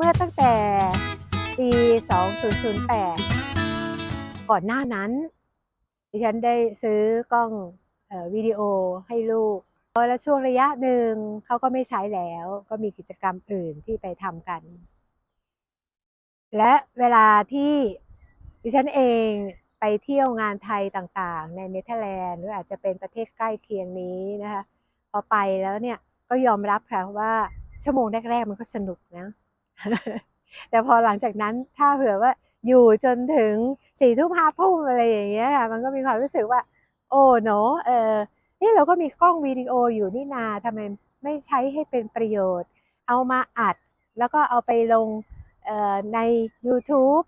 มื่อตั้งแต่ปี 2008 ก่อนหน้านั้นดิฉันได้ซื้อกล้องออวิดีโอให้ลูก แล้วช่วงระยะหนึ่งเขาก็ไม่ใช้แล้ว ก็มีกิจกรรมอื่นที่ไปทำกัน และเวลาที่ดิฉันเองไปเที่ยวงานไทยต่างๆ ในเนเธอร์แลนด์หรืออาจจะเป็นประเทศใกล้เคียงนี้นะคะ พอไปแล้วเนี่ยก็ยอมรับค่ะว่าชั่วโมงแรกๆมันก็สนุกนะ แต่พอหลังจากนั้นถ้าเผื่อว่าอยู่จนถึงสี่ทุ่มห้าทุ่มอะไรอย่างเงี้ยค่ะมันก็มีความรู้สึกว่า โอ้เนาะเออนี่เราก็มีกล้องวิดีโออยู่นี่นาทำไมไม่ใช้ให้เป็นประโยชน์ เอามาอัด แล้วก็เอาไปลงใน YouTube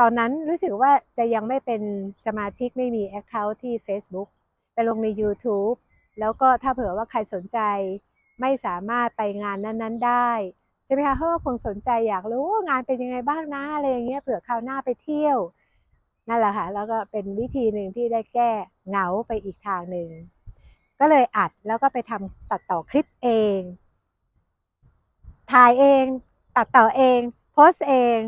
ตอนนั้นรู้สึกว่าจะยังไม่เป็นสมาชิกไม่มี Account ที่ Facebook ไปลงใน YouTube แล้วก็ถ้าเผื่อว่าใครสนใจไม่สามารถไปงานนั้น ๆ ได้ ใช่ไหมคะเพราะว่าคงสนใจอยากรู้งานเป็นยังไงบ้างนะอะไรอย่างเงี้ยเผื่อคราวหน้าไปเที่ยวนั่นแหละค่ะแล้วก็เป็นวิธีหนึ่งที่ได้แก้เหงาไปอีกทางหนึ่งก็เลยอัดแล้วก็ไปทำตัดต่อคลิปเอง ถ่ายเอง ตัดต่อเองโพสต์เอง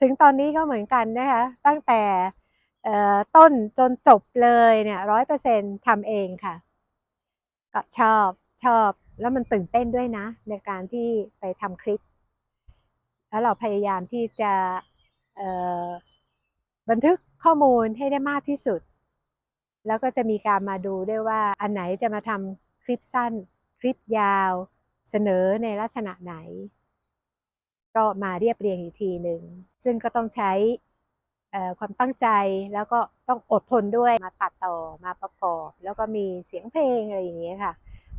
ถึงตอนนี้ก็เหมือนกันนะคะตั้งแต่ต้นจนจบเลยเนี่ยร้อยเปอร์เซ็นต์ทำเองค่ะ ก็ชอบชอบ แล้วมันตื่นเต้นด้วยนะ ในการที่ไปทำคลิป แล้วเราพยายามที่จะบันทึกข้อมูลให้ได้มากที่สุด แล้วก็จะมีการมาดูด้วยว่าอันไหนจะมาทำคลิปสั้น คลิปยาวเสนอในลักษณะไหน ก็มาเรียบเรียงอีกทีหนึ่ง ซึ่งก็ต้องใช้ความตั้งใจแล้วก็ต้องอดทนด้วยมาตัดต่อมาประกอบ แล้วก็มีเสียงเพลงอะไรอย่างเงี้ยค่ะ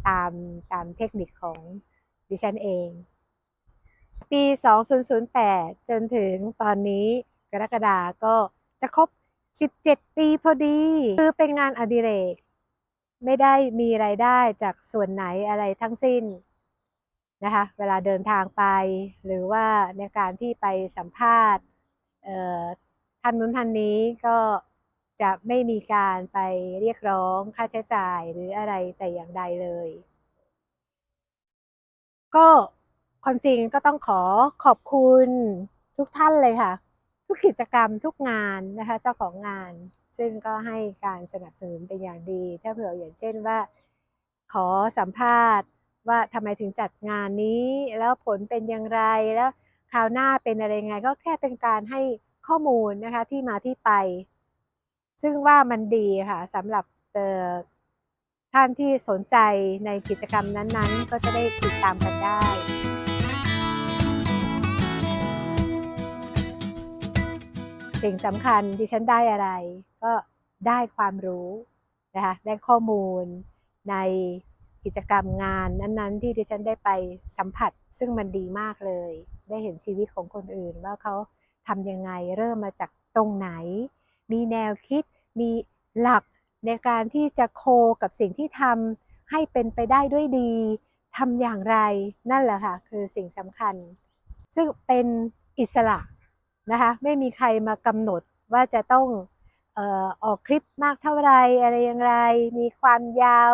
ตามตามเทคนิคของดิฉันเอง ปี 2008 จนถึงตอนนี้กรกฎาก็จะครบ 17 ปีพอดี คือเป็นงานอดิเรก ไม่ได้มีไรายได้จากส่วนไหนอะไรทั้งสิ้นนะคะเวลาเดินทางไป หรือว่าในการที่ไปสัมภาษณ์ท่านนู้นท่านนี้ก็ จะไม่มีการไปเรียกร้องค่าใช้จ่ายหรืออะไรแต่อย่างใดเลย ก็ความจริงก็ต้องขอขอบคุณทุกท่านเลยค่ะ ทุกกิจกรรมทุกงานนะคะ เจ้าของงาน ซึ่งก็ให้การสนับสนุนเป็นอย่างดี ถ้าเผื่ออย่างเช่นว่า ขอสัมภาษณ์ว่าทำไมถึงจัดงานนี้แล้วผลเป็นอย่างไรแล้วคราวหน้าเป็นอะไรยังไง ก็แค่เป็นการให้ข้อมูลนะคะที่มาที่ไป ซึ่งว่ามันดีค่ะสำหรับท่านที่สนใจในกิจกรรมนั้นๆ ก็จะได้ติดตามกันได้สิ่งสำคัญที่ฉันได้อะไร ก็ได้ความรู้นะคะได้ข้อมูลในกิจกรรมงานนั้นๆ ที่ดิฉันได้ไปสัมผัส ซึ่งมันดีมากเลย ได้เห็นชีวิตของคนอื่นว่าเขาทำยังไงเริ่มมาจากตรงไหน มีแนวคิด มีหลักในการที่จะโคกับสิ่งที่ทำให้เป็นไปได้ด้วยดีทำอย่างไรนั่นแหละค่ะคือสิ่งสำคัญ ซึ่งเป็นอิสระนะคะไม่มีใครมากำหนดว่าจะต้องออออกคลิปมากเท่าไรอะไรอย่างไร มีความยาว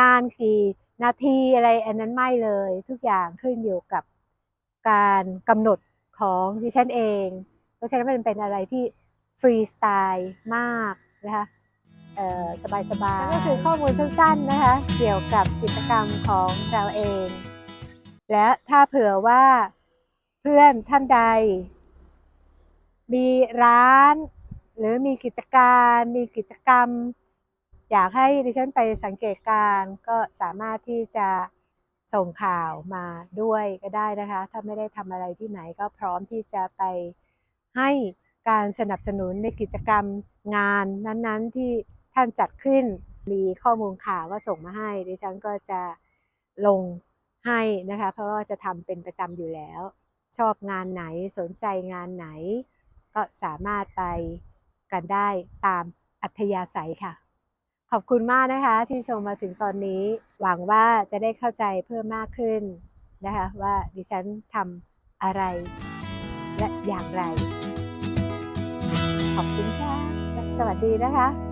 นานกี่นาทีอะไรอันนั้นไม่เลย ทุกอย่างขึ้นอยู่กับการกำหนดของดิฉันเอง เพราะฉะนั้นมันเป็นอะไรที่ ฟรีสไตล์มากนะคะเอ่อสบายๆก็คือข้อมูลสั้นๆนะคะ เกี่ยวกับกิจกรรมของเราเอง และถ้าเผื่อว่าเพื่อนท่านใด มีร้าน หรือมีกิจการ มีกิจกรรม อยากให้ดิฉันไปสังเกตการก็สามารถที่จะส่งข่าวมาด้วยก็ได้นะคะ ถ้าไม่ได้ทำอะไรที่ไหนก็พร้อมที่จะไปให้ การสนับสนุนในกิจกรรมงานนั้นๆ ที่ท่านจัดขึ้น มีข้อมูลข่าวก็ส่งมาให้ ดิฉันก็จะลงให้นะคะ เพราะว่าจะทำเป็นประจำอยู่แล้ว ชอบงานไหนสนใจงานไหน ก็สามารถไปกันได้ตามอัธยาศัยค่ะ ขอบคุณมากนะคะที่ชมมาถึงตอนนี้ หวังว่าจะได้เข้าใจเพิ่มมากขึ้นนะคะว่าดิฉันทำอะไรและอย่างไร ขอบคุณค่ะ สวัสดีนะคะ